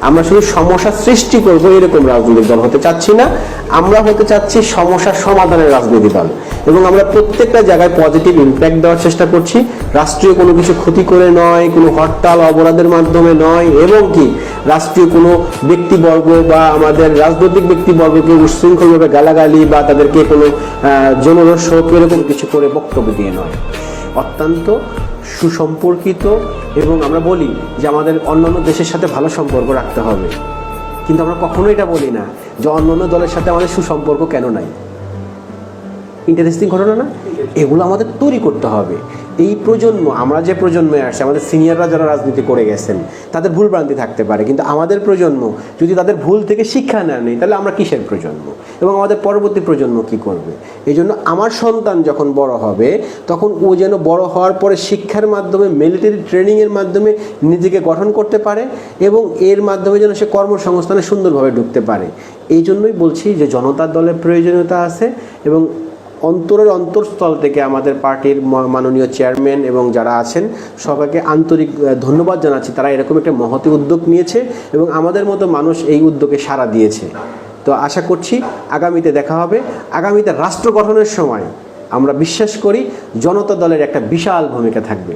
আমরা শুধু সমস্যা সৃষ্টি করব এরকম রাজনৈতিক দল হতে চাচ্ছি না আমরা হতে চাচ্ছি সমস্যার সমাধানের রাজনীতি দল। এবং আমরা প্রত্যেকটা জায়গায় পজিটিভ ইম্প্যাক্ট দেওয়ার চেষ্টা করছি। রাষ্ট্রীয় কোনো কিছু ক্ষতি করে নয় কোনো হরতাল অবরোধের মাধ্যমে নয় এবং কি রাষ্ট্রীয় কোনো ব্যক্তিবর্গ বা আমাদের রাজনৈতিক ব্যক্তিবর্গকে উচ্ছৃঙ্খলভাবে গালাগালি বা তাদেরকে কোনো আহ, জনরোষক এরকম কিছু করে বক্তব্য দিয়ে নয়। অত্যন্ত সুসম্পর্কিত এবং আমরা বলি যে আমাদের অন্যান্য দেশের সাথে ভালো সম্পর্ক রাখতে হবে। কিন্তু আমরা কখনো এটা বলি না যে অন্যান্য দলের সাথে আমাদের সুসম্পর্ক কেন নাই। ইন্টারেস্টিং ঘটনা না? এগুলো আমাদের তৈরি করতে হবে। এই প্রজন্ম, আমরা যে প্রজন্মে আসছে, আমাদের সিনিয়ররা যারা রাজনীতি করে গেছেন, তাদের ভুল ভ্রান্তি থাকতে পারে। কিন্তু আমাদের প্রজন্ম, যদি তাদের ভুল থেকে শিক্ষা না নেই তাহলে আমরা কিসের প্রজন্ম? এবং আমাদের পরবর্তী প্রজন্ম কি করবে? এই জন্য আমার সন্তান যখন বড় হবে, তখন ও যেন বড় হওয়ার পরে শিক্ষার মাধ্যমে মিলিটারি ট্রেনিংয়ের মাধ্যমে নিজেকে গঠন করতে পারে এবং এর মাধ্যমে যেন সে কর্মসংস্থানে সুন্দরভাবে ঢুকতে পারে। এই জন্যই বলছি যে জনতার দলের প্রয়োজনীয়তা আছে এবং অন্তরের অন্তরস্থল থেকে আমাদের পার্টির মাননীয় চেয়ারম্যান এবং যারা আছেন, সবাইকে আন্তরিক ধন্যবাদ জানাচ্ছি। তারা এরকম একটা মহতি উদ্যোগ নিয়েছে এবং আমাদের মতো মানুষ এই উদ্যোগে সাড়া দিয়েছে। তো আশা করছি আগামীতে দেখা হবে। আগামীতে রাষ্ট্র গঠনের সময় আমরা বিশ্বাস করি জনতা দলের একটা বিশাল ভূমিকা থাকবে।